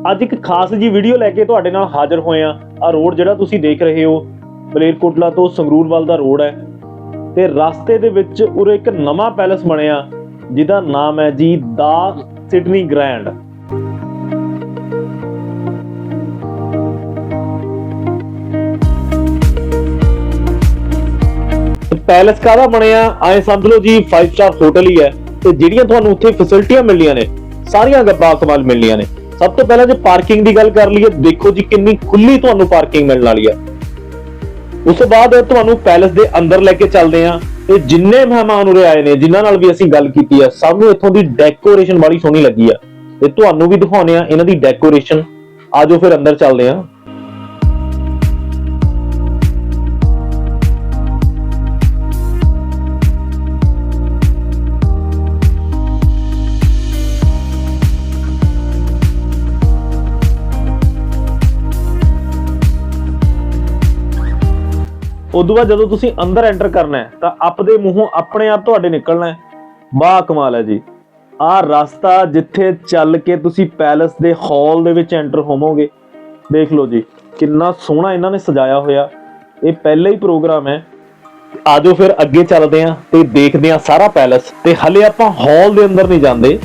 ਅੱਜ ਇੱਕ ਖਾਸ ਜੀ ਵੀਡੀਓ ਲੈ ਕੇ ਤੁਹਾਡੇ ਨਾਲ ਹਾਜ਼ਰ ਹੋਏ ਆ ਆ ਰੋਡ ਜਿਹੜਾ ਤੁਸੀਂ ਦੇਖ ਰਹੇ ਹੋ ਮਲੇਰਕੋਟਲਾ ਤੋਂ ਸੰਗਰੂਰ ਵੱਲ ਦਾ ਰੋਡ ਹੈ। ਤੇ ਰਸਤੇ ਦੇ ਵਿੱਚ ਉਰੇ ਇੱਕ ਨਵਾਂ ਪੈਲਸ ਬਣਿਆ, ਜਿਹਦਾ ਨਾਮ ਹੈ ਜੀ ਦਾ ਸਿਡਨੀ ਗ੍ਰੈਂਡ। ਪੈਲਸ ਕਾਹਦਾ ਬਣਿਆ? ਐ ਸਮਝ ਲਓ ਜੀ 5 ਸਟਾਰ ਹੋਟਲ ਹੀ ਹੈ। ਤੇ ਜਿਹੜੀਆਂ ਤੁਹਾਨੂੰ ਉੱਥੇ ਫੈਸਿਲਿਟੀਆਂ ਮਿਲਣੀਆਂ ਨੇ, ਸਾਰੀਆਂ ਗੱਬਾਂ ਕਮਾਲ ਮਿਲਣੀਆਂ ਨੇ। ਸਭ ਤੋਂ ਪਹਿਲਾਂ ਜੇ ਪਾਰਕਿੰਗ ਦੀ ਗੱਲ ਕਰ ਲਈਏ, ਦੇਖੋ ਜੀ ਕਿੰਨੀ ਖੁੱਲੀ ਤੁਹਾਨੂੰ ਪਾਰਕਿੰਗ ਮਿਲਣ ਵਾਲੀ ਹੈ ਉਸ ਤੋਂ ਬਾਅਦ ਤੁਹਾਨੂੰ ਪੈਲਸ ਦੇ ਅੰਦਰ ਲੈ ਕੇ ਚੱਲਦੇ ਆਂ ਤੇ ਜਿੰਨੇ ਮਹਿਮਾਨ ਉਰੇ ਆਏ ਨੇ, ਜਿਨ੍ਹਾਂ ਨਾਲ ਵੀ ਅਸੀਂ ਗੱਲ ਕੀਤੀ ਆ, ਸਭ ਨੂੰ ਇੱਥੋਂ ਦੀ ਡੈਕੋਰੇਸ਼ਨ ਬੜੀ ਸੋਹਣੀ ਲੱਗੀ ਆ। ਤੇ ਤੁਹਾਨੂੰ ਵੀ ਦਿਖਾਉਣੇ ਆ ਇਹਨਾਂ ਦੀ ਡੈਕੋਰੇਸ਼ਨ ਆਜੋ ਫਿਰ ਅੰਦਰ ਚੱਲਦੇ ਆਂ। ਉਦੋਂ ਬਾਅਦ ਜਦੋਂ ਤੁਸੀਂ ਅੰਦਰ ਐਂਟਰ ਕਰਨਾ ਹੈ, ਤਾਂ ਆਪਦੇ ਮੂੰਹੋਂ ਆਪਣੇ ਆਪ ਤੁਹਾਡੇ ਨਿਕਲਣਾ ਹੈ। ਬਾ ਕਮਾਲ ਹੈ ਜੀ। ਆਹ ਰਸਤਾ ਜਿੱਥੇ ਚੱਲ ਕੇ ਤੁਸੀਂ ਪੈਲਸ ਦੇ ਹਾਲ ਦੇ ਵਿੱਚ ਐਂਟਰ ਹੋਵੋਗੇ, ਦੇਖ ਲਓ ਜੀ, ਕਿੰਨਾ ਸੋਹਣਾ ਇਹਨਾਂ ਨੇ ਸਜਾਇਆ ਹੋਇਆ। ਇਹ ਪਹਿਲਾ ਹੀ ਪ੍ਰੋਗਰਾਮ ਹੈ। ਆਜੋ ਫਿਰ ਅੱਗੇ ਚੱਲਦੇ ਆਂ ਤੇ ਦੇਖਦੇ ਆਂ ਸਾਰਾ ਪੈਲਸ। ਤੇ ਹਲੇ ਆਪਾਂ ਹਾਲ ਦੇ ਅੰਦਰ ਨਹੀਂ ਜਾਂਦੇ।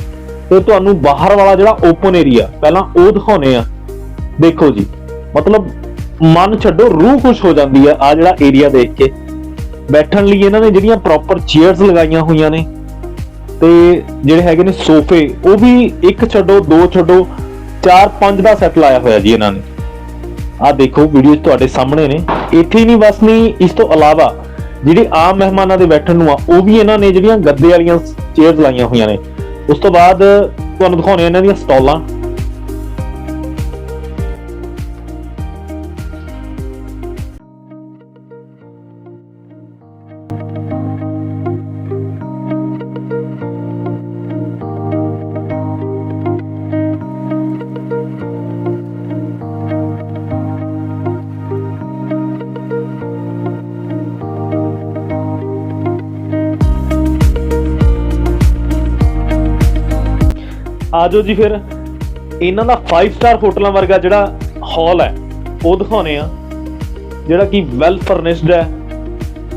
ਤੇ ਤੁਹਾਨੂੰ ਬਾਹਰ ਵਾਲਾ ਜਿਹੜਾ ਓਪਨ ਏਰੀਆ ਪਹਿਲਾਂ ਉਹ ਦਿਖਾਉਨੇ ਆ ਦੇਖੋ ਜੀ, ਮਤਲਬ ਮਨ ਛੱਡੋ, ਰੂਹ ਖੁਸ਼ ਹੋ ਜਾਂਦੀ ਆ ਆ ਜਿਹੜਾ ਏਰੀਆ ਦੇਖ ਕੇ। ਬੈਠਣ ਲਈ ਇਹਨਾਂ ਨੇ ਜਿਹੜੀਆਂ ਪ੍ਰੋਪਰ ਚੇਅਰਸ ਲਗਾਈਆਂ ਹੋਈਆਂ ਨੇ ਤੇ ਜਿਹੜੇ ਹੈਗੇ ਨੇ ਸੋਫੇ, ਉਹ ਵੀ ਇੱਕ ਛੱਡੋ, ਦੋ ਛੱਡੋ, ਚਾਰ ਪੰਜ ਦਾ ਸੈੱਟ ਲਾਇਆ ਹੋਇਆ ਜੀ ਇਹਨਾਂ ਨੇ। ਆ ਦੇਖੋ ਵੀਡੀਓ ਤੁਹਾਡੇ ਸਾਹਮਣੇ ਨੇ। ਇੱਥੇ ਹੀ ਨਹੀਂ, ਬਸ ਨਹੀਂ, ਇਸ ਤੋਂ ਇਲਾਵਾ ਜਿਹੜੇ ਆਮ ਮਹਿਮਾਨਾਂ ਦੇ ਬੈਠਣ ਨੂੰ ਆ, ਉਹ ਵੀ ਇਹਨਾਂ ਨੇ ਜਿਹੜੀਆਂ ਗੱਦੇ ਵਾਲੀਆਂ ਚੇਅਰਸ ਲਾਈਆਂ ਹੋਈਆਂ ਨੇ। ਉਸ ਤੋਂ ਬਾਅਦ ਤੁਹਾਨੂੰ ਦਿਖਾਉਣੇ ਇਹਨਾਂ ਦੀਆਂ ਸਟਾਲਾਂ। ਆਜੋ ਜੀ ਫਿਰ। ਇਹਨਾਂ ਦਾ 5 ਸਟਾਰ ਹੋਟਲਾਂ ਵਰਗਾ ਜਿਹੜਾ ਹਾਲ ਹੈ, ਉਹ ਦਿਖਾਉਨੇ ਆ। ਜਿਹੜਾ ਕਿ ਵੈਲ ਫਰਨਿਸ਼ਡ ਹੈ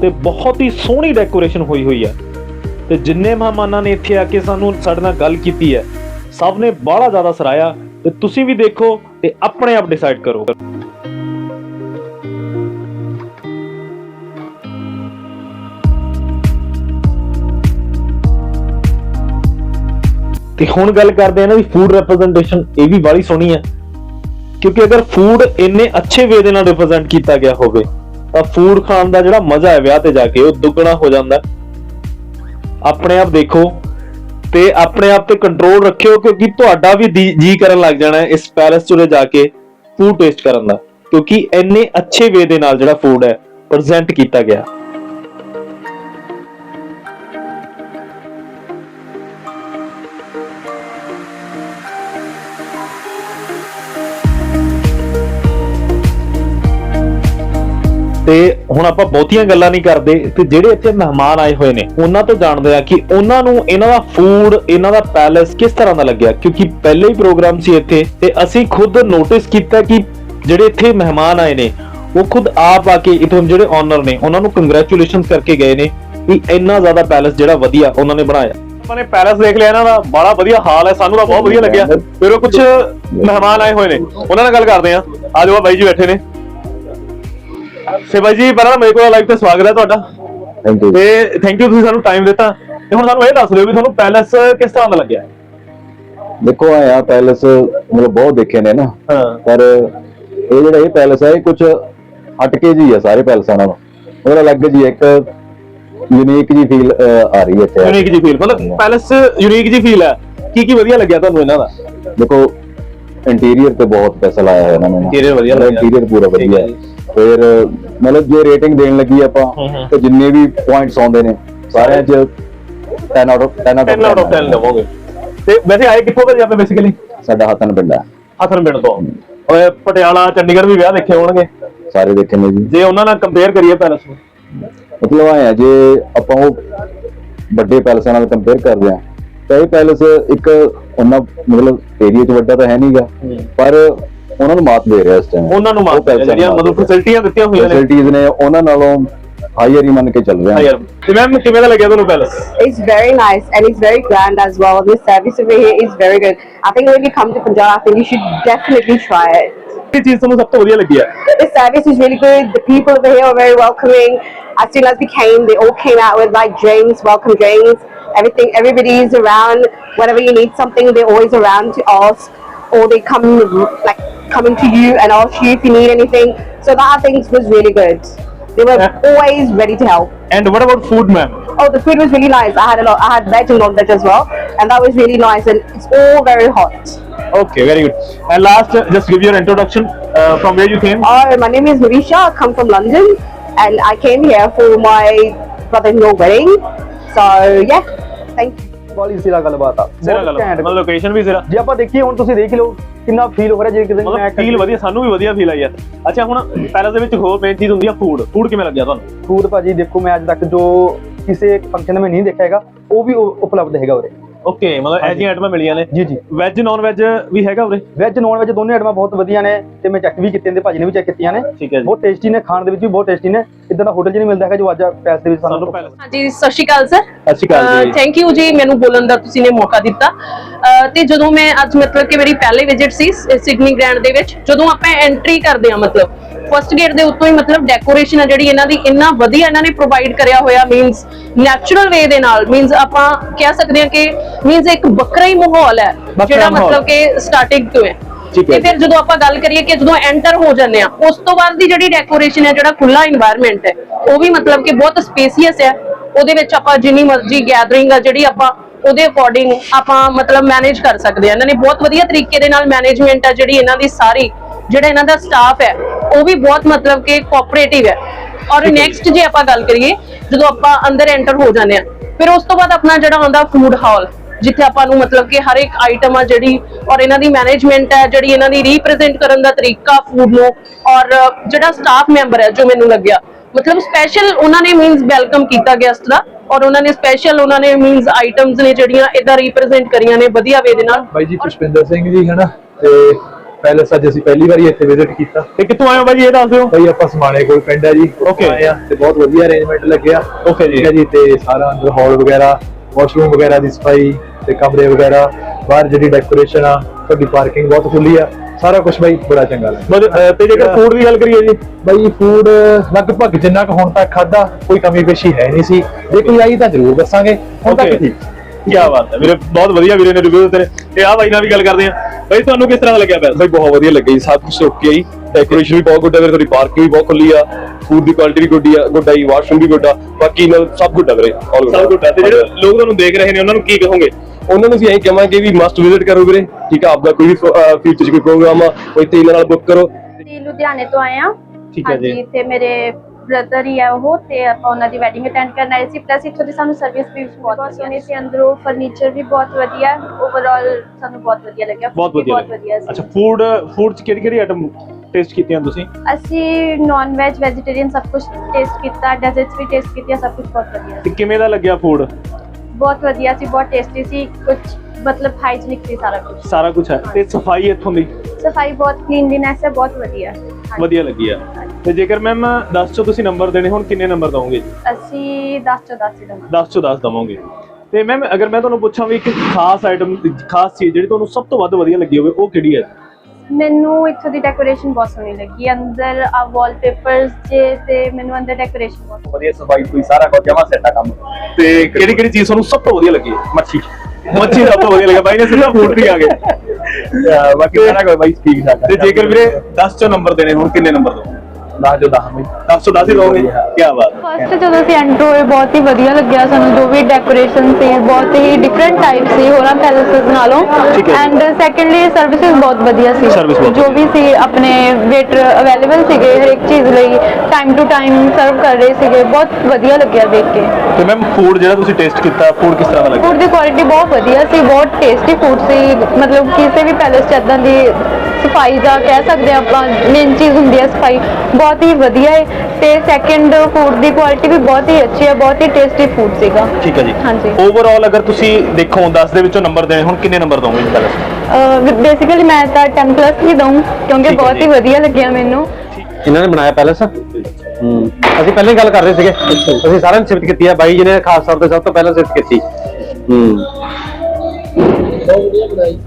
ਤੇ ਬਹੁਤ ਹੀ ਸੋਹਣੀ ਡੈਕੋਰੇਸ਼ਨ ਹੋਈ ਹੋਈ ਹੈ। ਤੇ ਜਿੰਨੇ ਮਹਿਮਾਨਾਂ ਨੇ ਇੱਥੇ ਆ ਕੇ ਸਾਨੂੰ ਸਾਡੇ ਨਾਲ ਗੱਲ ਕੀਤੀ ਹੈ, ਸਭ ਨੇ ਬੜਾ ਜ਼ਿਆਦਾ ਸਰਾਇਆ। ਤੇ ਤੁਸੀਂ ਵੀ ਦੇਖੋ ਤੇ ਆਪਣੇ ਆਪ ਡਿਸਾਈਡ ਕਰੋ। ਤੇ ਹੁਣ ਗੱਲ ਕਰਦੇ ਆ ਨਾ ਵੀ ਫੂਡ ਰਿਪਰੈਜ਼ੈਂਟੇਸ਼ਨ ਇਹ ਵੀ ਬੜੀ ਸੋਹਣੀ ਹੈ ਕਿਉਂਕਿ ਅਗਰ ਫੂਡ ਇੰਨੇ ਅੱਛੇ ਵੇ ਦੇ ਨਾਲ ਰਿਪਰੈਜ਼ੈਂਟ ਕੀਤਾ ਗਿਆ ਹੋਵੇ, ਤਾਂ ਫੂਡ ਖਾਣ ਦਾ ਜਿਹੜਾ ਮਜ਼ਾ ਹੈ ਵਿਆਹ ਤੇ ਜਾ ਕੇ, ਉਹ ਦੁੱਗਣਾ ਹੋ ਜਾਂਦਾ। ਆਪਣੇ ਆਪ ਦੇਖੋ ਤੇ ਆਪਣੇ ਆਪ ਤੇ ਕੰਟਰੋਲ ਰੱਖਿਓ, ਕਿਉਂਕਿ ਤੁਹਾਡਾ ਵੀ ਦੀ- ਜੀ ਕਰਨ ਲੱਗ ਜਾਣਾ ਇਸ ਪੈਲਸ 'ਚ ਜਾ ਕੇ ਫੂਡ ਟੇਸਟ ਕਰਨ ਦਾ। ਕਿਉਂਕਿ ਇੰਨੇ ਅੱਛੇ ਵੇ ਦੇ ਨਾਲ ਜਿਹੜਾ ਫੂਡ ਹੈ ਪ੍ਰੈਜ਼ੈਂਟ ਕੀਤਾ ਗਿਆ। ਤੇ ਹੁਣ ਆਪਾਂ ਬਹੁਤੀਆਂ ਗੱਲਾਂ ਨਹੀਂ ਕਰਦੇ, ਤੇ ਜਿਹੜੇ ਇੱਥੇ ਮਹਿਮਾਨ ਆਏ ਹੋਏ ਨੇ, ਉਹਨਾਂ ਤੋਂ ਜਾਣਦੇ ਆ ਕਿ ਉਹਨਾਂ ਨੂੰ ਇਹਨਾਂ ਦਾ ਫੂਡ ਇਹਨਾਂ ਦਾ ਪੈਲੇਸ ਕਿਸ ਤਰ੍ਹਾਂ ਦਾ ਲੱਗਿਆ? ਕਿਉਂਕਿ ਪਹਿਲੇ ਹੀ ਪ੍ਰੋਗਰਾਮ ਸੀ ਇੱਥੇ, ਤੇ ਅਸੀਂ ਖੁਦ ਨੋਟਿਸ ਕੀਤਾ ਕਿ ਜਿਹੜੇ ਇੱਥੇ ਮਹਿਮਾਨ ਆਏ ਨੇ, ਉਹ ਖੁਦ ਆਪ ਆ ਕੇ ਇਥੋਂ ਜਿਹੜੇ ਓਨਰ ਨੇ, ਉਹਨਾਂ ਨੂੰ ਕੰਗ੍ਰੈਚੁਲੇਸ਼ਨਸ ਕਰਕੇ ਗਏ ਨੇ ਕਿ ਇੰਨਾ ਜ਼ਿਆਦਾ ਪੈਲੇਸ ਜਿਹੜਾ ਵਧੀਆ ਉਹਨਾਂ ਨੇ ਬਣਾਇਆ। ਆਪਾਂ ਨੇ ਪੈਲੇਸ ਦੇਖ ਲਿਆ, ਇਹਨਾਂ ਦਾ ਬੜਾ ਵਧੀਆ ਹਾਲ ਹੈ, ਸਾਨੂੰ ਤਾਂ ਬਹੁਤ ਵਧੀਆ ਲੱਗਿਆ। ਫਿਰ ਉਹ ਕੁਝ ਮਹਿਮਾਨ ਆਏ ਹੋਏ ਨੇ, ਉਹਨਾਂ ਨਾਲ ਗੱਲ ਕਰਦੇ ਆ ਆ ਜਾਓ ਬਾਈ ਜੀ ਬੈਠੇ ਨੇ। ਸੇਵਾ ਜੀ ਪਹਿਲਾਂ ਮੇਰੇ ਕੋਲ ਲਾਈਵ ਤੇ ਸਵਾਗਤ ਹੈ ਤੁਹਾਡਾ। ਥੈਂਕ ਯੂ ਤੇ ਥੈਂਕ ਯੂ ਤੁਸੀਂ ਸਾਨੂੰ ਟਾਈਮ ਦਿੱਤਾ। ਤੇ ਹੁਣ ਸਾਨੂੰ ਇਹ ਦੱਸ ਦਿਓ ਵੀ ਤੁਹਾਨੂੰ ਪੈਲੇਸ ਕਿਸ ਤਰ੍ਹਾਂ ਦਾ ਲੱਗਿਆ? ਦੇਖੋ ਆਇਆ ਪੈਲਸ ਮਤਲਬ ਬਹੁਤ ਦੇਖੇ ਨੇ ਨਾ। ਹਾਂ। ਪਰ ਇਹ ਜਿਹੜਾ ਇਹ ਪੈਲਸ ਹੈ ਇਹ ਕੁਝ ਹਟ ਕੇ ਜੀ ਹੈ ਸਾਰੇ ਪੈਲਸਾਂ ਨਾਲੋਂ ਉਹਦਾ ਅਲੱਗ ਜੀ ਇੱਕ ਯੂਨੀਕ ਜੀ ਫੀਲ ਆ ਰਹੀ ਹੈ ਇੱਥੇ। ਯੂਨੀਕ ਜੀ ਫੀਲ ਮਤਲਬ ਪੈਲੇਸ ਯੂਨੀਕ ਜੀ ਫੀਲ ਹੈ। ਕੀ ਕੀ ਵਧੀਆ ਲੱਗਿਆ ਤੁਹਾਨੂੰ ਇਹਨਾਂ ਦਾ? ਦੇਖੋ ਇੰਟੀਰੀਅਰ ਤੇ ਬਹੁਤ ਪੈਸਾ ਲਾਇਆ ਹੈ ਇਹਨਾਂ ਨੇ Interior ਵਧੀਆ ਲੱਗਿਆ। ਇੰਟੀਰੀਅਰ ਪੂਰਾ ਵਧੀਆ। ਹੈ ਫਿਰ ਮਤਲਬ ਜੇ ਰੇਟਿੰਗ ਦੇਣ ਲੱਗੀ ਆਪਾਂ। ਤੇ ਜਿੰਨੇ ਵੀ ਪੁਆਇੰਟਸ ਆਉਂਦੇ ਨੇ ਸਾਰਿਆਂ 'ਚ 10 ਆਊਟ ਆਫ 10 10 ਆਊਟ ਆਫ 10 ਲਵੋਗੇ। ਤੇ ਵੈਸੇ ਆਏ ਕਿੱਥੋਂ ਕਰ ਜਾਪੇ ਬੇਸਿਕਲੀ ਸਾਡਾ ਹੱਥਨ ਪਿੰਡ ਹੈ ਹਥਨ ਪਿੰਡ ਤੋਂ। ਓਏ ਪਟਿਆਲਾ ਚੰਡੀਗੜ੍ਹ ਵੀ ਵਿਆਹ ਦੇਖੇ ਹੋਣਗੇ। ਸਾਰੇ ਦੇਖੇ ਨੇ ਜੀ। ਜੇ ਉਹਨਾਂ ਨਾਲ ਕੰਪੇਅਰ ਕਰੀਏ ਪੈਲੇਸ ਨੂੰ। ਮਤਲਬ ਆਇਆ ਜੇ ਆਪਾਂ ਉਹ ਵੱਡੇ ਪੈਲਸਾਂ ਨਾਲ ਕੰਪੇਅਰ ਕਰਦੇ ਆ ਤਾਂ ਇਹ ਪੈਲਸ ਇੱਕ ਉਹਨਾਂ ਮਤਲਬ ਏਰੀਆ 'ਚ ਵੱਡਾ ਤਾਂ ਹੈ ਨਹੀਂਗਾ ਪਰ ਉਹਨਾਂ ਨੂੰ ਮਾਤ ਦੇ ਰਿਹਾ ਇਸ ਟਾਈਮ ਉਹਨਾਂ ਨੂੰ ਮਾਰ ਜਿਹੜੀਆਂ ਮਤਲਬ ਫੈਸਿਲਿਟੀਆਂ ਦਿੱਤੀਆਂ ਹੋਈਆਂ ਨੇ ਫੈਸਿਲਿਟੀਆਂ ਨੇ ਉਹਨਾਂ ਨਾਲੋਂ ਹਾਇਰ ਹੀ ਮੰਨ ਕੇ ਚੱਲ ਰਿਹਾ ਹਾਂ ਯਾਰ ਤੇ ਮੈਮ ਕਿਵੇਂ ਦਾ ਲੱਗਿਆ ਤੁਹਾਨੂੰ palace It's very nice and it's very grand as well. The service over here is very good. I think when you come to Punjab, I think you should definitely try it. ਕੀ ਚੀਜ਼ ਤੁਹਾਨੂੰ ਸਭ ਤੋਂ ਵਧੀਆ ਲੱਗੀ ਹੈ The service is really good. The people over here are very welcoming. As soon as we came, they all came out with like drinks, welcome drinks, everything. Everybody is around. Whenever you need something, they're always around to ask, or they come like coming to you and ask you if you need anything. So that I think was really good. They were always ready to help. And what about food ma'am Oh, the food was really nice. I had a lot. I had veg and non-veg as well, and that was really nice. And it's all very hot. Okay, very good. And last, uh, just give your introduction uh, from where you came. Oh, my name is Marisha. I come from London, and I came here for my brother-in-law wedding. So yeah, thank you. ਵਾਲੀ ਸਿਰਾ ਗੱਲਬਾਤ ਆ ਸਿਰਾ ਬਹੁਤ ਗੱਲ ਘੈਂਟ। ਮਤਲਬ location ਵੀ ਸਿਰਾ ਜੇ ਆਪਾਂ ਦੇਖੀਏ ਹੁਣ ਤੁਸੀਂ ਦੇਖ ਲਓ ਕਿੰਨਾ ਫੀਲ ਹੋ ਰਿਹਾ ਜੇ ਕਿਸੇ ਮਤਲਬ ਫੀਲ ਵਧੀਆ ਸਾਨੂੰ ਵੀ ਵਧੀਆ ਫੀਲ ਆਈ ਹੈ। ਅੱਛਾ ਹੁਣ ਪੈਲਸ ਦੇ ਵਿੱਚ ਹੋਰ ਮੇਨ ਚੀਜ਼ ਹੁੰਦੀ ਆ ਫੂਡ ਫੂਡ ਕਿਵੇਂ ਲੱਗਿਆ ਤੁਹਾਨੂੰ? ਫੂਡ ਭਾਜੀ ਦੇਖੋ ਮੈਂ ਅੱਜ ਤੱਕ ਜੋ ਕਿਸੇ ਫੰਕਸ਼ਨ ਮੈਂ ਨਹੀਂ ਦੇਖਿਆ ਹੈਗਾ ਉਹ ਵੀ ਉਪਲਬਧ ਹੈਗਾ ਉਰੇ। ਓਕੇ ਮਤਲਬ ਜਿਹੀਆਂ ਆਈਟਮਾਂ ਮਿਲੀਆਂ ਨੇ। ਜੀ ਜੀ। ਵੈਜ ਨਾਨ ਵੈਜ ਵੀ ਹੈਗਾ ਉਰੇ? ਵੈਜ ਨੌਨ ਵੈਜ ਦੋਨੇ ਆਈਟਮਾਂ ਬਹੁਤ ਵਧੀਆ ਨੇ ਤੇ ਮੈਂ ਚੈੱਕ ਵੀ ਕੀਤੀਆਂ ਤੇ ਭਾਜੀ ਨੇ ਵੀ ਚੈੱਕ ਕੀਤੀਆਂ ਨੇ। ਠੀਕ ਹੈ ਜੀ। ਬਹੁਤ ਟੇਸਟੀ ਨੇ ਖਾਣ ਦੇ ਵਿੱਚ ਵੀ ਬਹੁਤ ਟੇਸਟੀ ਨੇ। ਇਦਾਂ ਦਾ ਹੋਟਲ 'ਚ ਨਹੀਂ ਮਿਲਦਾ ਹੈਗਾ ਜੋ ਅੱਜ ਪੈਸ ਦੇ ਵਿੱਚ ਸਾਨੂੰ ਪੈਲਸ। ਹਾਂਜੀ ਸਤਿ ਸ਼੍ਰੀ ਅਕਾਲ ਸਰ। ਸਤਿ ਸ਼੍ਰੀ ਅਕਾਲ ਜੀ। ਥੈਂਕ ਯੂ ਜੀ ਮੈਨੂੰ ਬੋਲਣ ਦਾ ਤੁਸੀਂ ਨੇ ਮੌਕਾ ਦਿੱਤਾ। ਤੇ ਜਦੋਂ ਮੈਂ ਅੱਜ ਮਤਲਬ ਕਿ ਮੇਰੀ ਪਹਿਲੀ ਵਿਜ਼ਿਟ ਸੀ ਸਿਡਨੀ ਗ੍ਰੈਂਡ ਦੇ ਵਿੱਚ ਜਦੋਂ ਆਪਾਂ ਐਂਟਰੀ ਕਰਦੇ ਆ ਮਤਲਬ ਫਸਟ ਗੇਟ ਦੇ ਉੱਤੋਂ ਹੀ ਮਤਲਬ ਡੈਕੋਰੇਸ਼ਨ ਆ ਜਿਹੜੀ ਇਹਨਾਂ ਦੀ ਇੰਨਾ ਵਧੀਆ ਇਹਨਾਂ ਨੇ ਪ੍ਰੋਵਾਈਡ ਕਰਿਆ ਹੋਇਆ ਮੀਨਸ ਨੈਚੁਰਲ ਵੇ ਦੇ ਨਾਲ ਮੀਨਸ ਆਪਾਂ ਕਹਿ ਸਕਦੇ ਹਾਂ ਕਿ ਮੀਨਸ ਇੱਕ ਵੱਖਰਾ ਹੀ ਮਾਹੌਲ ਹੈ ਜਿਹੜਾ ਮਤਲਬ ਕਿ ਸਟਾਰਟਿੰਗ ਤੋਂ ਹੈ। ਤੇ ਫਿਰ ਜਦੋਂ ਆਪਾਂ ਗੱਲ ਕਰੀਏ ਕਿ ਜਦੋਂ ਐਂਟਰ ਹੋ ਜਾਂਦੇ ਆ ਉਸ ਤੋਂ ਬਾਅਦ ਦੀ ਜਿਹੜੀ ਡੈਕੋਰੇਸ਼ਨ ਹੈ ਜਿਹੜਾ ਖੁੱਲਾ এনवायरमेंट ਹੈ ਉਹ ਵੀ ਮਤਲਬ ਕਿ ਬਹੁਤ ਸਪੇਸੀਅਸ ਹੈ। ਉਹਦੇ ਵਿੱਚ ਆਪਾਂ ਜਿੰਨੀ ਮਰਜ਼ੀ ਗੈਦਰਿੰਗ ਆ ਜਿਹੜੀ ਆਪਾਂ ਉਹਦੇ ਅਕੋਰਡਿੰਗ ਆਪਾਂ ਮਤਲਬ ਮੈਨੇਜ ਕਰ ਸਕਦੇ ਆ ਇਹਨਾਂ ਨੇ ਬਹੁਤ ਵਧੀਆ ਤਰੀਕੇ ਦੇ ਨਾਲ ਮੈਨੇਜਮੈਂਟ ਆ ਜਿਹੜੀ ਇਹਨਾਂ ਦੀ ਸਾਰੀ ਜਿਹੜਾ ਇਹਨਾਂ ਦਾ ਸਟਾਫ ਹੈ ਉਹ ਵੀ ਬਹੁਤ ਮਤਲਬ ਕਿ ਕੋਆਪਰੇਟਿਵ ਹੈ। ਔਰ ਨੈਕਸਟ ਜੇ। ਆਪਾਂ ਗੱਲ ਕਰੀਏ ਜਦੋਂ ਆਪਾਂ ਅੰਦਰ ਐਂਟਰ ਹੋ ਜਾਂਦੇ ਆ ਫਿਰ ਉਸ ਤੋਂ ਬਾਅਦ ਆਪਣਾ ਜਿਹੜਾ ਆਉਂਦਾ ਫੂਡ ਹਾਲ ਜਿੱਥੇ ਆਪਾਂ ਨੂੰ ਮਤਲਬ ਕਿ ਹਰ ਇੱਕ ਆਈਟਮ ਆ ਜਿਹੜੀ ਔਰ ਇਹਨਾਂ ਦੀ ਮੈਨੇਜਮੈਂਟ ਹੈ ਜਿਹੜੀ ਇਹਨਾਂ ਦੀ ਰੀਪ੍ਰੈਜ਼ੈਂਟ ਕਰਨ ਦਾ ਤਰੀਕਾ ਫੂਡ ਨੂੰ ਔਰ ਜਿਹੜਾ ਸਟਾਫ ਮੈਂਬਰ ਹੈ ਜੋ ਮੈਨੂੰ ਲੱਗਿਆ ਮਤਲਬ ਸਪੈਸ਼ਲ ਉਹਨਾਂ ਨੇ ਮੀਨਸ ਵੈਲਕਮ ਕੀਤਾ ਗੈਸਟ ਦਾ ਔਰ ਉਹਨਾਂ ਨੇ ਸਪੈਸ਼ਲ ਉਹਨਾਂ ਨੇ ਮੀਨਸ ਆਈਟਮਸ ਨੇ ਜਿਹੜੀਆਂ ਇਦਾਂ ਰੀਪ੍ਰੈਜ਼ੈਂਟ ਕਰੀਆਂ ਨੇ ਵਧੀਆ ਵੇ ਦੇ ਨਾਲ। ਬਾਈ ਜੀ ਪੁਸ਼ਪਿੰਦਰ ਸਿੰਘ ਜੀ ਹਨਾ? ਤੇ ਪੈਲਸ ਅੱਜ ਅਸੀਂ ਪਹਿਲੀ ਵਾਰੀ ਇੱਥੇ ਵਿਜ਼ਿਟ ਕੀਤਾ। ਤੇ ਕਿੱਥੋਂ ਆਏ ਹੋ ਇਹ ਦੱਸ ਦਿਓ। ਬਾਈ ਆਪਾਂ ਸਮਾਣੇ ਕੋਲ ਪਿੰਡ ਹੈ ਜੀ। Okay. ਆਏ ਆ ਤੇ ਬਹੁਤ ਵਧੀਆ ਅਰੇਂਜਮੈਂਟ ਲੱਗਿਆ। Okay ਜੀ। ਠੀਕ ਹੈ ਜੀ ਤੇ ਸਾਰਾ ਅੰਦਰ ਹਾਲ ਵਗੈਰਾ ਵਾਸ਼ਰੂਮ ਵਗੈਰਾ ਦੀ ਸਫ਼ਾਈ ਤੇ ਕਮਰੇ ਵਗੈਰਾ ਬਾਹਰ ਜਿਹੜੀ ਡੈਕੋਰੇਸ਼ਨ ਆ ਤੁਹਾਡੀ ਪਾਰਕਿੰਗ ਬਹੁਤ ਖੁੱਲੀ ਆ। ਸਾਰਾ ਕੁਝ ਬਾਈ ਬੜਾ ਚੰਗਾ ਲੱਗਾ ਅਹ, ਤੇ ਜੇਕਰ ਫੂਡ ਦੀ ਗੱਲ ਕਰੀਏ ਜੀ? ਬਾਈ ਫੂਡ ਲਗਭਗ ਜਿੰਨਾ ਕੁ ਹੁਣ ਤੱਕ ਖਾਦਾ ਕੋਈ ਕਮੀ ਪੇਸ਼ੀ ਹੈ ਨਹੀਂ ਸੀ। ਜੇ ਕੋਈ ਆਈ ਤਾਂ ਜ਼ਰੂਰ ਦੱਸਾਂਗੇ। ਹੁਣ ਤੱਕ. ਠੀਕ। ਕੀ ਬਾਤ ਹੈ। ਵੀਰੇ ਬਹੁਤ ਵਧੀਆ ਵੀਰੇ ਨੇ ਰਿਵਿਊ ਦਿੱਤੇ ਨੇ। ਤੇ ਆ ਬਾਈ ਨਾਲ ਵੀ ਗੱਲ ਕਰਦੇ ਆ ਬਾਈ ਤੁਹਾਨੂੰ ਕਿਸ ਤਰ੍ਹਾਂ ਦਾ ਲੱਗਿਆ ਬਈ ਬਹੁਤ ਵਧੀਆ ਲੱਗਿਆ ਜੀ ਸਭ ਕੁਝ ਓਕੇ ਜੀ। ਡੈਕੋਰੇਸ਼ਨ ਵੀ ਬਹੁਤ ਗੁੱਡ ਹੈ ਵੀਰੇ ਤੁਹਾਡੀ ਪਾਰਕਿੰਗ ਵੀ ਬਹੁਤ ਖੁੱਲੀ ਆ। ਫੂਡ ਦੀ ਕੁਆਲਿਟੀ ਵੀ ਗੁੱਡ ਆ ਗੁੱਡ ਆ ਜੀ ਵਾਸ਼ਰੂਮ ਵੀ ਗੁੱਡ ਆ। ਬਾਕੀ ਨਾਲ ਸਭ ਗੁੱਡ ਆ ਵੀਰੇ good ਸਭ ਹੈ ਤੇ ਜਿਹੜੇ ਲੋਕ ਤੁਹਾਨੂੰ ਦੇਖ ਰਹੇ ਨੇ ਉਹਨਾਂ ਨੂੰ ਕੀ ਕਹੋਗੇ? ਉਹਨਾਂ ਨੂੰ ਅਸੀਂ ਇਹੀ ਕਹਾਂਗੇ ਵੀ ਮਸਟ ਵਿਜ਼ਿਟ ਕਰੋ ਵੀਰੇ ਠੀਕ ਆ? ਆਪਦਾ ਕੋਈ ਵੀ ਫਿਊਚਰ ਚ ਕੋਈ ਪ੍ਰੋਗਰਾਮ ਆ ਉਹ ਇੱਥੇ ਇਹਨਾਂ ਨਾਲ ਬੁੱਕ ਕਰੋ। ਲੁਧਿਆਣੇ ਤੋਂ ਆਏ ਆ ਠੀਕ ਹੈ ਜੀ। ਤੇ ਮੇਰੇ ਬ੍ਰਦਰ ਹੀ ਆ ਉਹ ਤੇ ਆਪਾਂ ਉਹਨਾਂ ਦੀ ਵੈਡਿੰਗ ਅਟੈਂਡ ਕਰਨ ਆਏ ਸੀ। ਪਲੱਸ ਇੱਥੋਂ ਦੀ ਸਾਨੂੰ ਸਰਵਿਸ ਵੀ ਬਹੁਤ ਸੋਹਣੀ ਸੀ। ਅੰਦਰੋਂ ਫਰਨੀਚਰ ਵੀ ਬਹੁਤ ਵਧੀਆ। ਓਵਰਆਲ ਸਾਨੂੰ ਬਹੁਤ ਵਧੀਆ ਲੱਗਿਆ। ਬਹੁਤ ਵਧੀਆ ਵਧੀਆ ਅੱਛਾ ਫੂਡ ਫੂਡ ਚ ਕਿਹੜੀ ਕਿਹੜੀ ਆਈਟਮ ਟੇਸਟ ਕੀਤੀਆਂ ਤੁਸੀਂ? ਅਸੀਂ ਨਾਨ ਵੈਜ ਵੈਜੀਟੇਰੀਅਨ ਸਭ ਕੁਝ ਟੇਸਟ ਕੀਤਾ। ਡੈਜ਼ਰਟਸ ਵੀ ਟੇਸਟ ਕੀਤੀਆਂ ਸਭ ਕੁਝ ਬਹੁਤ ਵਧੀਆ ਤੇ ਕਿਵੇਂ ਦਾ ਲੱਗਿਆ ਫੂਡ ਬਹੁਤ ਵਧੀਆ ਸੀ ਬਹੁਤ ਟੇਸਟੀ ਸੀ। ਕੁਝ ਮਤਲਬ ਹਾਈਜੀਨਿਕ ਸੀ ਸਾਰਾ ਕੁਝ ਸਾਰਾ ਕੁਝ ਹੈ। ਤੇ ਸਫ਼ਾਈ ਇੱਥੋਂ ਦੀ? ਸਫ਼ਾਈ ਬਹੁਤ ਕਲੀਨਲੀਨੈਸ ਹੈ ਬਹੁਤ ਵਧੀਆ। ਵਧੀਆ ਲੱਗੀ ਆ। ਤੇ ਜੇਕਰ ਮੈਮ 10 ਚੋਂ ਤੁਸੀਂ ਨੰਬਰ ਦੇਣੇ ਹੁਣ ਕਿੰਨੇ ਨੰਬਰ ਦਵੋਗੇ ਜੀ? ਅਸੀਂ 10 ਤੋਂ 10 ਹੀ ਦਵਾਂਗੇ। 10 ਚੋਂ 10 ਦਵੋਗੇ। ਤੇ ਮੈਮ ਅਗਰ ਮੈਂ ਤੁਹਾਨੂੰ ਪੁੱਛਾਂ ਵੀ ਇੱਕ ਖਾਸ ਆਈਟਮ ਖਾਸ ਚੀਜ਼ ਜਿਹੜੀ ਤੁਹਾਨੂੰ ਸਭ ਤੋਂ ਵੱਧ ਵਧੀਆ ਲੱਗੀ ਹੋਵੇ ਉਹ ਕਿਹੜੀ ਹੈ? ਮੈਨੂੰ ਇੱਥੋਂ ਦੀ ਡੈਕੋਰੇਸ਼ਨ ਬਹੁਤ ਸੋਹਣੀ ਲੱਗੀ। ਅੰਦਰ ਆ ਵਾਲਪੇਪਰਸ ਜੇ ਤੇ ਮੈਨੂੰ ਅੰਦਰ ਡੈਕੋਰੇਸ਼ਨ ਬਹੁਤ ਵਧੀਆ ਸਫ਼ਾਈ ਕੋਈ ਸਾਰਾ ਕੁਝ ਜਮਾ ਸੈੱਟ ਆ ਕੰਮ। ਤੇ ਕਿਹੜੀ ਕਿਹੜੀ ਚੀਜ਼ ਤੁਹਾਨੂੰ ਸਭ ਤੋਂ ਵਧੀਆ ਲੱਗੀ? ਮੱਛੀ। ਮੱਛੀ ਸਭ ਤੋਂ ਵਧੀਆ ਲੱਗਾ। ਬਾਈ ਨੇ ਸਿੱਧਾ ਫੂਡ ਤੇ ਆ ਗਏ। ਬਾਕੀ ਸਾਰਾ ਕੁਝ ਬਾਈ ਠੀਕ ਠਾਕ ਤੇ ਜੇਕਰ ਵੀਰੇ 10 ਚੋਂ ਨੰਬਰ ਦੇਣੇ ਹੁਣ ਕਿੰਨੇ ਨੰਬਰ ਦੋ ਨਾ ਜੋ 10 ਬਈ 10 ਚੋਂ 10 ਹੀ ਦੋਗੇ ਕੀ ਬਾਤ ਹੈ। ਫਸਟ ਜਦੋਂ ਅਸੀਂ ਐਂਟਰ ਹੋਏ ਬਹੁਤ ਹੀ ਵਧੀਆ ਲੱਗਿਆ ਸਾਨੂੰ ਜੋ ਵੀ ਡੈਕੋਰੇਸ਼ਨ ਸੀ ਬਹੁਤ ਹੀ ਡਿਫਰੈਂਟ ਟਾਈਪ ਸੀ ਹੋਰਾਂ ਪੈਲੇਸਸ ਨਾਲੋਂ। ਠੀਕ ਹੈ ਜੀ। ਐਂਡ ਸੈਕੰਡਲੀ ਸਰਵਿਸਿਜ਼ ਬਹੁਤ ਵਧੀਆ ਸੀ। Service ਬਹੁਤ ਜੋ ਵੀ ਸੀ ਆਪਣੇ ਵੇਟਰ ਅਵੇਲੇਬਲ ਸੀਗੇ ਹਰ ਇੱਕ ਚੀਜ਼ ਲਈ ਟਾਈਮ ਟੂ ਟਾਈਮ ਸਰਵ ਕਰ ਰਹੇ ਸੀਗੇ ਬਹੁਤ ਵਧੀਆ ਲੱਗਿਆ ਦੇਖ ਕੇ। ਤੇ ਮੈਮ ਫੂਡ ਜਿਹੜਾ ਤੁਸੀਂ ਟੇਸਟ ਕੀਤਾ ਫੂਡ ਕਿਸ ਤਰ੍ਹਾਂ ਦਾ ਲੱਗਾ ਫੂਡ ਦੀ ਕੁਆਲਿਟੀ ਬਹੁਤ ਵਧੀਆ ਸੀ ਬਹੁਤ ਟੇਸਟੀ ਫੂਡ ਸੀ। ਮਤਲਬ ਕਿਸੇ ਵੀ ਪੈਲੇਸ ਚ ਇਦਾਂ ਦੀ ਸਫ਼ਾਈ ਦਾ ਕਹਿ ਸਕਦੇ ਆਪਾਂ ਮੇਨ ਚੀਜ਼ ਹੁੰਦੀ ਹੈ ਸਫ਼ਾਈ। ਬਹੁਤ ਹੀ ਵਧੀਆ ਹੈ ਤੇ ਸੈਕੰਡ ਫੂਡ ਦੀ ਕੁਆਲਿਟੀ ਵੀ ਬਹੁਤ ਹੀ ਅੱਛੀ ਹੈ ਬਹੁਤ ਹੀ ਟੇਸਟੀ ਫੂਡ ਸੀਗਾ। ਠੀਕ ਹੈ ਜੀ। ਹਾਂਜੀ। ਓਵਰਆਲ ਅਗਰ ਤੁਸੀਂ ਦੇਖੋ 10 ਦੇ ਵਿੱਚੋਂ ਨੰਬਰ ਦੇਣੇ ਹੁਣ ਕਿੰਨੇ ਨੰਬਰ ਦੋਗੇ ਜੀ ਪੈਲਸ ਬੇਸਿਕਲੀ ਮੈਂ ਤਾਂ 10 ਪਲੱਸ ਹੀ ਦਊਂ ਕਿਉਂਕਿ ਬਹੁਤ। ਹੀ ਵਧੀਆ ਲੱਗਿਆ ਮੈਨੂੰ। ਇਹਨਾਂ ਨੇ ਬਣਾਇਆ ਪੈਲਸ ਹੂੰ ਅਸੀਂ ਪਹਿਲਾਂ ਹੀ ਗੱਲ ਕਰ ਰਹੇ ਸੀਗੇ। ਅਸੀਂ ਸਾਰਿਆਂ ਨੇ ਸ਼ਿਫਟ ਕੀਤੀ ਹੈ। ਬਾਈ ਜੀ ਨੇ ਖਾਸ ਤੌਰ ਤੇ ਸਭ ਤੋਂ ਪਹਿਲਾਂ ਸ਼ਿਫਟ ਕੀਤੀ। ਹੂੰ।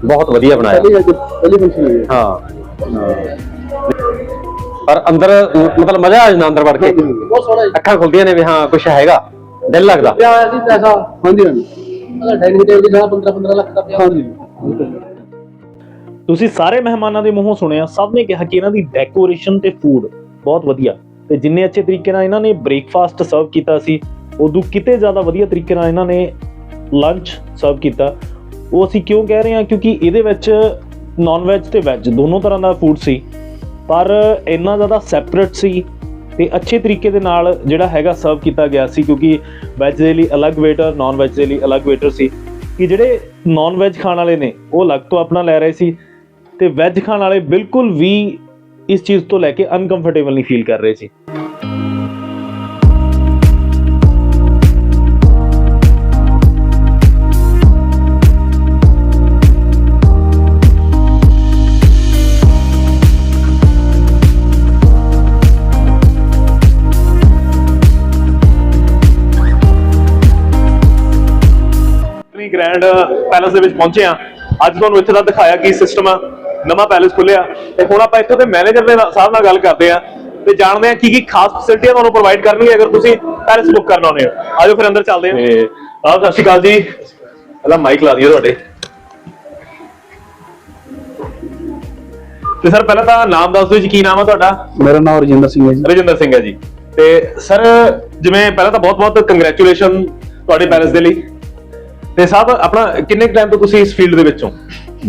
ਬਹੁਤ ਵਧੀਆ ਬਣਾਇਆ। ਪਹਿਲੀ ਫੰਕਸ਼ਨ ਹੋਈ ਹਾਂ। ਪਰ ਅੰਦਰ ਮਤਲਬ ਮਜ਼ਾ ਆ ਜਾਂਦਾ ਅੰਦਰ ਵੜ ਕੇ। ਬਹੁਤ ਸੋਹਣਾ ਅੱਖਾਂ ਖੁੱਲਦੀਆਂ ਨੇ ਵੀ ਹਾਂ ਕੁਝ ਹੈਗਾ। ਦਿਲ ਲੱਗਦਾ। ਪਿਆ ਹੋਇਆ ਸੀ ਪੈਸਾ। ਹਾਂਜੀ ਹਾਂਜੀ। ਉਹਦਾ ਡਾਈਨਿੰਗ ਟੇਬਲ ਦੀ ਜਗ੍ਹਾ 15 15 ਲੱਖ ਦਾ ਪਿਆ। ਹਾਂਜੀ ਤੁਸੀਂ ਸਾਰੇ ਮਹਿਮਾਨਾਂ ਦੇ ਮੂੰਹੋਂ ਸੁਣਿਆ ਸਭ ਨੇ ਕਿਹਾ ਕਿ ਇਹਨਾਂ ਦੀ ਡੈਕੋਰੇਸ਼ਨ ਤੇ ਫੂਡ ਬਹੁਤ ਵਧੀਆ। ਤੇ ਜਿੰਨੇ ਅੱਛੇ ਤਰੀਕੇ ਨਾਲ ਇਹਨਾਂ ਨੇ ਬ੍ਰੇਕਫਾਸਟ ਸਰਵ ਕੀਤਾ ਸੀ ਉਦੋਂ ਕਿਤੇ ਜ਼ਿਆਦਾ ਵਧੀਆ ਤਰੀਕੇ ਨਾਲ ਇਹਨਾਂ ਨੇ ਲੰਚ ਸਰਵ ਕੀਤਾ। ਉਹ ਅਸੀਂ ਕਿਉਂ ਕਹਿ ਰਹੇ ਹਾਂ? ਕਿਉਂਕਿ ਇਹਦੇ ਵਿੱਚ ਨਾਨ ਵੈਜ ਤੇ ਵੈਜ ਦੋਨੋਂ ਤਰ੍ਹਾਂ ਦਾ ਫੂਡ ਸੀ। ਪਰ ਇੰਨਾ ਜ਼ਿਆਦਾ ਸੈਪਰੇਟ ਸੀ ਤੇ ਅੱਛੇ ਤਰੀਕੇ ਦੇ ਨਾਲ ਜਿਹੜਾ ਹੈਗਾ ਸਰਵ ਕੀਤਾ ਗਿਆ ਸੀ, ਕਿਉਂਕਿ ਵੈਜ ਦੇ ਲਈ ਅਲੱਗ ਵੇਟਰ ਨਾਨ ਵੈਜ ਦੇ ਲਈ ਅਲੱਗ ਵੇਟਰ ਸੀ। ਕਿ ਜਿਹੜੇ ਨਾਨ ਵੈਜ ਖਾਣ ਵਾਲੇ ਨੇ, ਉਹ ਅਲੱਗ ਤੋਂ ਆਪਣਾ ਲੈ ਰਹੇ ਸੀ ਤੇ ਵੈਜ ਖਾਣ ਵਾਲੇ ਬਿਲਕੁਲ ਵੀ ਇਸ ਚੀਜ਼ ਤੋਂ ਲੈ ਕੇ ਅਨਕੰਫਰਟੇਬਲ ਨਹੀਂ ਫੀਲ ਕਰ ਰਹੇ ਸੀ। ਗ੍ਰੈਂਡ ਪੈਲਸ ਦੇ ਵਿੱਚ ਪਹੁੰਚੇ ਆ ਅੱਜ ਤੁਹਾਨੂੰ ਇੱਥੇ ਦਾ ਦਿਖਾਇਆ ਕੀ ਸਿਸਟਮ ਆ। ਨਵਾਂ ਪੈਲਸ ਖੁੱਲਿਆ ਤੇ ਹੁਣ ਆਪਾਂ ਇੱਥੇ ਦੇ ਮੈਨੇਜਰ ਦੇ ਸਾਹਿਬ ਨਾਲ ਗੱਲ ਕਰਦੇ ਆ ਤੇ ਜਾਣਦੇ ਆ ਕੀ ਕੀ ਖਾਸ ਫੈਸਿਲਿਟੀਆਂ ਤੁਹਾਨੂੰ ਪ੍ਰੋਵਾਈਡ ਕਰਨਗੇ ਅਗਰ ਤੁਸੀਂ ਪੈਲਸ ਬੁੱਕ ਕਰਨਾ ਹੋਵੇ ਆਜੋ ਫਿਰ ਅੰਦਰ ਚੱਲਦੇ ਆ ਤੇ ਆਪ ਸਤਿ ਸ਼੍ਰੀ ਅਕਾਲ ਜੀ। ਪਹਿਲਾਂ ਮਾਈਕ ਲਾ ਦਿਓ ਤੁਹਾਡੇ। ਤੇ ਸਰ ਪਹਿਲਾਂ ਤਾਂ ਨਾਮ ਦੱਸ ਦਿਓ ਜੀ ਕੀ ਨਾਮ ਆ ਤੁਹਾਡਾ? ਮੇਰਾ ਨਾਮ ਰਜਿੰਦਰ ਸਿੰਘ ਹੈ ਜੀ। ਰਜਿੰਦਰ ਸਿੰਘ ਹੈ ਜੀ। ਤੇ ਸਰ ਜਿਵੇਂ ਪਹਿਲਾਂ ਤਾਂ ਬਹੁਤ-ਬਹੁਤ ਕੰਗ੍ਰੈਚੁਲੇਸ਼ਨ ਤੁਹਾਡੇ ਪੈਲਸ ਦੇ ਲਈ। ਤੇ ਸਾਹਿਬ ਆਪਣਾ ਕਿੰਨੇ ਟਾਈਮ ਤੋਂ ਤੁਸੀਂ ਇਸ ਫੀਲਡ ਦੇ ਵਿੱਚ? ਹੋ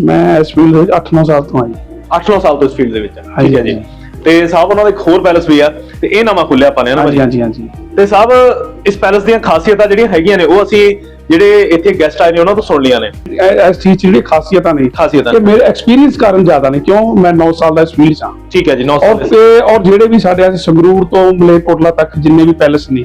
ਮੈਂ ਇਸ ਫੀਲਡ ਵਿੱਚ 8-9 ਸਾਲ ਤੋਂ ਹਾਂ ਜੀ। 8-9 ਸਾਲ ਤੋਂ ਇਸ ਫੀਲਡ ਦੇ ਵਿੱਚ ਹਾਂਜੀ, ਠੀਕ ਹੈ ਜੀ। ਤੇ ਸਾਹਿਬ ਉਹਨਾਂ ਦਾ ਇੱਕ ਹੋਰ ਪੈਲਸ ਵੀ ਆ ਤੇ ਇਹ ਨਵਾਂ ਖੁੱਲਿਆ ਆਪਾਂ ਨੇ ਨਾ ਹਾਂਜੀ? ਹਾਂਜੀ ਹਾਂਜੀ। ਤੇ ਸਾਹਿਬ ਇਸ ਪੈਲਸ ਦੀਆਂ ਖਾਸੀਅਤਾਂ ਜਿਹੜੀਆਂ ਹੈਗੀਆਂ ਨੇ ਉਹ ਅਸੀਂ ਜਿਹੜੇ ਇੱਥੇ ਗੈਸਟ ਆਏ ਨੇ ਉਹਨਾਂ ਤੋਂ ਸੁਣ ਲਿਆ ਨੇ। ਇਸ ਚੀਜ਼ ਜਿਹੜੀ ਖਾਸੀਅਤਾਂ ਨੇ ਖਾਸੀਅਤਾਂ ਕਿ ਮੇਰੇ ਐਕਸਪੀਰੀਅੰਸ ਕਾਰਨ ਜ਼ਿਆਦਾ ਨੇ ਕਿਉਂ ਮੈਂ 9 ਸਾਲ ਦਾ ਇਸ ਫੀਲਡ 'ਚ ਹਾਂ। ਠੀਕ ਹੈ ਜੀ 9 ਔਰ ਸਾਲ ਤੇ ਔਰ ਜਿਹੜੇ ਵੀ ਸਾਡੇ ਅੱਜ ਸੰਗਰੂਰ ਤੋਂ ਮਲੇਰਕੋਟਲਾ ਤੱਕ ਜਿੰਨੇ ਵੀ ਪੈਲਸ ਨੇ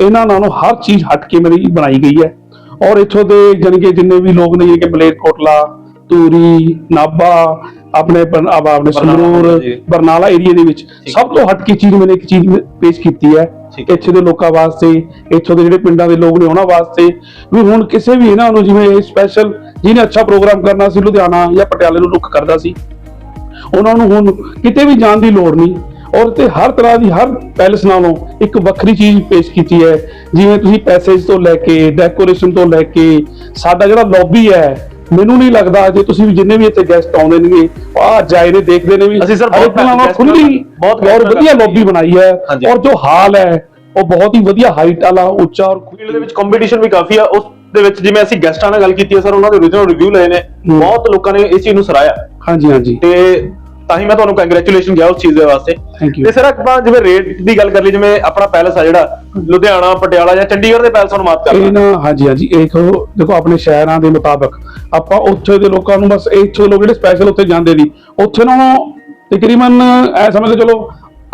ਇਹਨਾਂ ਨਾਲੋਂ ਹਰ ਚੀਜ਼ ਹਟ ਕੇ ਮੇਰੀ ਬਣਾਈ ਗਈ ਹੈ। ਔਰ ਇੱਥੋਂ ਦੇ ਕਿ ਜਿੰਨੇ ਵੀ ਲੋਕ ਨੇ ਕਿ ਮਲੇਰਕੋਟਲਾ ਧੂਰੀ ਨਾਭਾ ਆਪਣੇ ਆਪਣੇ ਸੰਗਰੂਰ। ਬਰਨਾਲਾ ਏਰੀਆ ਦੇ ਵਿੱਚ ਸਭ ਤੋਂ ਹਟ ਕੇ ਚੀਜ਼ ਮੈंने ਇੱਕ ਚੀਜ਼ ਪੇਸ਼ ਕੀਤੀ ਹੈ। ਇੱਥੇ ਦੇ ਲੋਕਾਂ ਵਾਸਤੇ ਇੱਥੋਂ ਦੇ ਜਿਹੜੇ ਪਿੰਡਾਂ ਦੇ ਲੋਕ ਨੇ ਉਹਨਾਂ ਵਾਸਤੇ ਵੀ ਹੁਣ ਕਿਸੇ ਵੀ ਇਹਨਾਂ ਨੂੰ ਜਿਵੇਂ ਸਪੈਸ਼ਲ ਜਿਹਨੇ ਅੱਛਾ ਪ੍ਰੋਗਰਾਮ ਕਰਨਾ ਸੀ ਲੁਧਿਆਣਾ ਜਾਂ ਪਟਿਆਲੇ ਨੂੰ ਲੁੱਕ ਕਰਦਾ ਸੀ ਉਹਨਾਂ ਨੂੰ ਹੁਣ ਕਿਤੇ ਵੀ ਜਾਣ ਦੀ ਲੋੜ ਨਹੀਂ ਔਰ ਤੇ ਹਰ ਤਰ੍ਹਾਂ ਦੀ ਹਰ ਪੈਲਸ ਨਾਲੋਂ ਇੱਕ ਵੱਖਰੀ ਚੀਜ਼ ਪੇਸ਼ ਕੀਤੀ ਹੈ। ਜਿਵੇਂ ਤੁਸੀਂ ਪੈਸੇਜ ਤੋਂ ਲੈ ਕੇ ਡੈਕੋਰੇਸ਼ਨ ਤੋਂ ਲੈ ਕੇ ਸਾਡਾ ਜਿਹੜਾ ਲੌਬੀ ਹੈ ਮੈਨੂੰ ਨਹੀਂ ਲੱਗਦਾ ਜੇ ਤੁਸੀਂ ਵੀ ਜਿੰਨੇ ਵੀ ਇੱਥੇ ਗੈਸਟ ਆਉਂਦੇ ਨੇਗੇ ਆ ਨੇ ਦੇਖਦੇ ਨੇ ਵੀ ਅਸੀਂ ਇੱਕ ਬਹੁਤ ਖੁੱਲੀ ਬਹੁਤ ਵਧੀਆ ਲੌਬੀ ਬਣਾਈ ਹੈ। ਔਰ ਜੋ ਹਾਲ ਹੈ ਉਹ ਬਹੁਤ ਹੀ ਵਧੀਆ ਹਾਈਟ ਵਾਲਾ ਉੱਚਾ ਔਰ ਫੀਲਡ ਦੇ ਵਿੱਚ ਕੰਪੀਟੀਸ਼ਨ ਵੀ ਕਾਫੀ ਆ। ਉਸ ਦੇ ਵਿੱਚ ਜਿਵੇਂ ਅਸੀਂ ਗੈਸਟਾਂ ਨਾਲ ਗੱਲ ਕੀਤੀ ਹੈ ਸਰ ਉਹਨਾਂ ਦੇ origignal ਰਿਵਿਊ ਲਏ ਨੇ। ਬਹੁਤ ਲੋਕਾਂ ਨੇ ਇਸ ਚੀਜ਼ ਨੂੰ ਸਰਾਇਆ ਹਾਂਜੀ ਹਾਂਜੀ। ਤੇ ਤਾਂ ਹੀ ਮੈਂ ਤੁਹਾਨੂੰ ਕੰਗ੍ਰੈਚੁਲੇਸ਼ਨ ਗਿਆ ਉਸ ਚੀਜ਼ ਦੇ ਵਾਸਤੇ। Thank you. ਤੇ ਸਰ ਆਪਾਂ ਜਿਵੇਂ ਰੇਟ ਦੀ ਗੱਲ ਕਰ ਲਈ ਜਿਵੇਂ ਆਪਣਾ ਪੈਲਸ ਆ ਜਿਹੜਾ ਲੁਧਿਆਣਾ ਪਟਿਆਲਾ ਜਾਂ ਚੰਡੀਗੜ੍ਹ ਦੇ ਪੈਲਸਾਂ ਨੂੰ ਮਾਤ ਇਹ ਕਰਦਾ ਨਾ ਹਾਂਜੀ ਹਾਂਜੀ ਇਹ ਦੇਖੋ ਦੇਖੋ ਆਪਣੇ ਸ਼ਹਿਰਾਂ ਦੇ ਮੁਤਾਬਕ ਆਪਾਂ ਉੱਥੇ ਦੇ ਲੋਕਾਂ ਨੂੰ ਬਸ ਇੱਥੋਂ ਲੋਕ ਜਿਹੜੇ ਸਪੈਸ਼ਲ ਉੱਥੇ ਜਾਂਦੇ ਨਹੀਂ। ਉੱਥੇ ਨਾਲੋਂ ਤਕਰੀਬਨ ਐ ਸਮਝ ਲਓ ਚਲੋ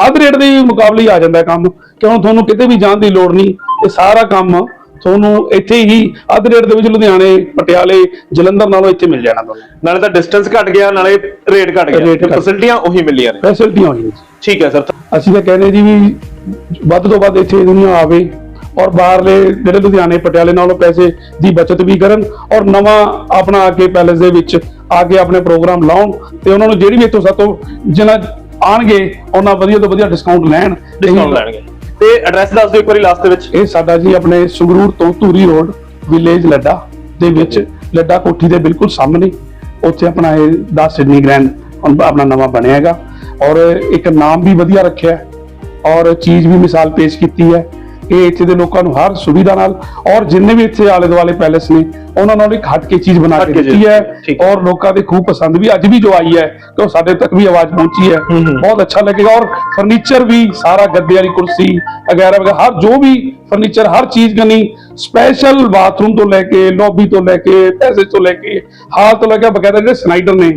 ਅੱਧ ਰੇਟ ਦੇ ਮੁਕਾਬਲੇ ਹੀ ਆ ਜਾਂਦਾ ਹੈ ਕੰਮ। ਕਿਉਂ? ਤੁਹਾਨੂੰ ਕਿਤੇ ਵੀ ਜਾਣ ਦੀ ਲੋੜ ਨਹੀਂ। ਇਹ ਸਾਰਾ ਕੰਮ ਤੁਹਾਨੂੰ ਇੱਥੇ ਹੀ ਅੱਧ ਰੇਟ ਦੇ ਵਿੱਚ ਲੁਧਿਆਣੇ ਪਟਿਆਲੇ ਜਲੰਧਰ ਨਾਲੋਂ ਇੱਥੇ ਮਿਲ ਜਾਣਾ ਤੁਹਾਨੂੰ। ਨਾਲੇ ਤਾਂ ਡਿਸਟੈਂਸ ਘਟ ਗਿਆ ਨਾਲੇ ਰੇਟ ਘਟ ਗਿਆ। ਘੱਟ। ਫੈਸਿਲਿਟੀਆਂ ਉਹੀ ਮਿਲੀਆਂ ਨੇ। ਫੈਸਿਲਿਟੀਆਂ ਜੀ ਠੀਕ ਹੈ ਸਰ। ਅਸੀਂ ਤਾਂ ਕਹਿੰਦੇ ਜੀ ਵੀ ਵੱਧ ਤੋਂ ਵੱਧ ਇੱਥੇ ਦੁਨੀਆ ਆਵੇ ਔਰ ਬਾਹਰਲੇ ਜਿਹੜੇ ਲੁਧਿਆਣੇ ਪਟਿਆਲੇ ਨਾਲੋਂ ਪੈਸੇ ਦੀ ਬਚਤ ਵੀ ਕਰਨ ਔਰ ਨਵਾਂ ਆਪਣਾ ਆ ਕੇ ਪੈਲੇਸ ਦੇ ਵਿੱਚ ਆ ਕੇ ਆਪਣੇ ਪ੍ਰੋਗਰਾਮ ਲਾਉਣ ਤੇ ਉਹਨਾਂ ਨੂੰ ਜਿਹੜੀ ਵੀ ਇੱਥੋਂ ਸਾਤੋਂ ਜਿਹਨਾਂ ਆਣਗੇ ਉਹਨਾਂ ਵਧੀਆ ਤੋਂ ਵਧੀਆ ਡਿਸਕਾਊਂਟ ਲੈਣ। ਡਿਸਕਾਊਂਟ ਲੈਣਗੇ। ਤੇ ਐਡਰੈਸ ਦੱਸ ਦਿਓ ਇੱਕ ਵਾਰੀ ਲਾਸਟ ਦੇ ਵਿੱਚ। ਇਹ ਸਾਡਾ ਜੀ ਆਪਣੇ ਸੰਗਰੂਰ ਤੋਂ ਧੂਰੀ ਰੋਡ ਵਿਲੇਜ ਲੱਡਾ ਦੇ ਵਿੱਚ। ਲੱਡਾ ਕੋਠੀ ਦੇ ਬਿਲਕੁਲ ਸਾਹਮਣੇ। ਉੱਥੇ ਆਪਣਾ ਇਹ 10 ਸਿਡਨੀ ਗ੍ਰੈਂਡ ਆਪਣਾ ਨਵਾਂ ਬਣਿਆ ਹੈਗਾ। ਔਰ ਇੱਕ ਨਾਮ ਵੀ ਵਧੀਆ ਰੱਖਿਆ ਔਰ ਚੀਜ਼ ਵੀ ਮਿਸਾਲ ਪੇਸ਼ ਕੀਤੀ ਹੈ। ਇਹ ਇੱਥੇ ਦੇ ਲੋਕਾਂ ਨੂੰ ਹਰ ਸੁਵਿਧਾ ਨਾਲ ਔਰ ਜਿੰਨੇ ਵੀ ਇੱਥੇ ਆਲੇ ਦੁਆਲੇ ਪੈਲੇਸ ਨੇ ਉਹਨਾਂ ਨਾਲ ਇੱਕ ਹਟ ਕੇ ਚੀਜ਼ ਬਣਾ ਕੇ ਦਿੱਤੀ ਹੈ। ਔਰ ਲੋਕਾਂ ਦੀ ਖੂਬ ਪਸੰਦ ਵੀ ਅੱਜ ਵੀ ਜੋ ਆਈ ਹੈ ਕਿ ਉਹ ਸਾਡੇ ਤੱਕ ਵੀ ਆਵਾਜ਼ ਪਹੁੰਚੀ ਹੈ। ਬਹੁਤ ਅੱਛਾ ਲੱਗੇਗਾ ਔਰ ਫਰਨੀਚਰ ਵੀ ਸਾਰਾ ਗੱਦੇ ਵਾਲੀ ਕੁਰਸੀ ਵਗੈਰਾ ਵਗੈਰਾ ਹਰ ਜੋ ਵੀ ਫਰਨੀਚਰ ਹਰ ਚੀਜ਼ ਕਨੀ ਸਪੈਸ਼ਲ ਬਾਥਰੂਮ ਤੋਂ ਲੈ ਕੇ ਲੌਬੀ ਤੋਂ ਲੈ ਕੇ ਪੈਸੇਜ ਤੋਂ ਲੈ ਕੇ ਹਾਲ ਤੋਂ ਲੈ ਕੇ ਬਕਾਇਦਾ ਜਿਹੜੇ ਸਨਾਈਡਰ ਨੇ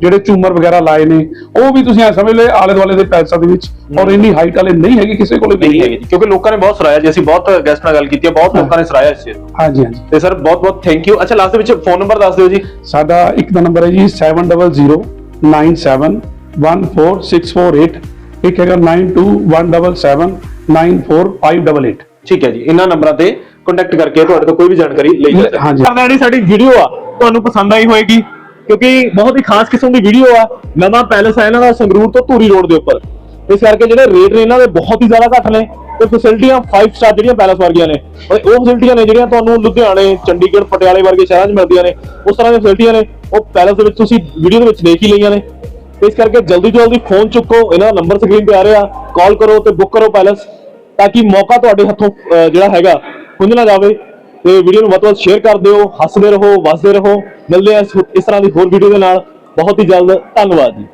ਜਿਹੜੇ ਝੂਮਰ ਵਗੈਰਾ ਲਾਏ ਨੇ ਉਹ ਵੀ ਤੁਸੀਂ ਐ ਸਮਝ ਲਓ ਆਲੇ ਦੁਆਲੇ ਦੇ ਪੈਲਸਾਂ ਦੇ ਵਿੱਚ ਔਰ ਇੰਨੀ ਹਾਈਟ ਵਾਲੇ ਨਹੀਂ ਹੈਗੇ ਕਿਸੇ ਕੋਲੇ ਨਹੀਂ ਹੈਗੀ ਜੀ ਕਿਉਂਕਿ ਲੋਕਾਂ ਨੇ ਬਹੁਤ ਸਰਾਇਆ ਜੀ ਅਸੀਂ ਬਹੁਤ ਗੈਸਟ ਨਾਲ ਗੱਲ ਕੀਤੀ ਹੈ ਬਹੁਤ ਲੋਕਾਂ ਨੇ ਸਰਾਇਆ ਇਸ ਚੀਜ਼ ਨੂੰ। ਹਾਂਜੀ ਹਾਂਜੀ। ਤੇ ਸਰ ਬਹੁਤ ਬਹੁਤ ਥੈਂਕ ਯੂ ਅੱਛਾ ਲਾਸਟ ਦੇ ਵਿੱਚ ਫੋਨ ਨੰਬਰ ਦੱਸ ਦਿਓ ਜੀ। ਸਾਡਾ ਇੱਕ ਦਾ ਨੰਬਰ ਹੈ ਜੀ 7009714648 ਇੱਕ ਹੈਗਾ 9217794588 ਠੀਕ ਹੈ ਜੀ ਇਹਨਾਂ ਨੰਬਰਾਂ ਤੇ ਕੰਟੈਕਟ ਕਰਕੇ ਤੁਹਾਡੇ ਤੋਂ ਕੋਈ ਵੀ ਜਾਣਕਾਰੀ ਲਈ ਜਾ ਸਕਦੀ। ਹੈ ਸਾਡੀ ਵੀਡੀਓ ਆ ਤੁਹਾਨੂੰ ਪਸੰਦ ਆਈ ਹੋਏਗੀ। ਕਿਉਂਕਿ ਬਹੁਤ ਹੀ ਖਾਸ ਕਿਸਮ ਦੀ ਵੀਡੀਓ ਆ। ਨਵਾਂ ਪੈਲਸ ਆ ਇਹਨਾਂ ਦਾ, ਸੰਗਰੂਰ ਤੋਂ ਧੂਰੀ ਰੋਡ ਦੇ ਉੱਪਰ। ਇਸ ਕਰਕੇ ਜਿਹੜੇ ਰੇਟ ਨੇ ਇਹਨਾਂ ਦੇ ਬਹੁਤ ਹੀ ਜ਼ਿਆਦਾ ਘੱਟ ਨੇ ਤੇ ਫੈਸਿਲਿਟੀਆਂ 5 ਸਟਾਰ ਜਿਹੜੀਆਂ ਪੈਲਸ ਵਰਗੀਆਂ ਨੇ। ਉਹ ਫੈਸਿਲਿਟੀਆਂ ਨੇ ਜਿਹੜੀਆਂ ਤੁਹਾਨੂੰ ਲੁਧਿਆਣੇ, ਚੰਡੀਗੜ੍ਹ, ਪਟਿਆਲੇ ਵਰਗੇ ਸ਼ਹਿਰਾਂ 'ਚ ਮਿਲਦੀਆਂ ਨੇ। ਉਸ ਤਰ੍ਹਾਂ ਦੀਆਂ ਫੈਸਿਲਿਟੀਆਂ ਨੇ, ਉਹ ਪੈਲਸ ਦੇ ਵਿੱਚ ਤੁਸੀਂ ਵੀਡੀਓ ਦੇ ਵਿੱਚ ਦੇਖ ਹੀ ਲਈਆਂ ਨੇ। ਇਸ ਕਰਕੇ ਜਲਦੀ ਤੋਂ ਜਲਦੀ ਫੋਨ ਚੁੱਕੋ, ਇਹਨਾਂ ਦਾ ਨੰਬਰ ਸਕਰੀਨ ਤੇ ਆ ਰਿਹਾ। ਕਾਲ ਕਰੋ ਤੇ ਬੁੱਕ ਕਰੋ ਪੈਲਸ ਤਾਂ ਕਿ ਮੌਕਾ ਤੁਹਾਡੇ ਹੱਥੋਂ ਜਿਹੜਾ ਹੈਗਾ ਖੁੰਝ ਨਾ ਜਾਵੇ। ਤੇ ਵੀਡੀਓ ਨੂੰ ਵੱਧ ਤੋਂ ਵੱਧ ਸ਼ੇਅਰ ਕਰ ਦਿਓ, ਹੱਸਦੇ ਰਹੋ, ਵਸਦੇ ਰਹੋ, ਮਿਲਦੇ ਆ ਇਸ ਇਸ ਤਰ੍ਹਾਂ ਦੀ ਹੋਰ ਵੀਡੀਓ ਦੇ ਨਾਲ। ਬਹੁਤ ਹੀ ਜਲਦ, ਧੰਨਵਾਦ ਜੀ।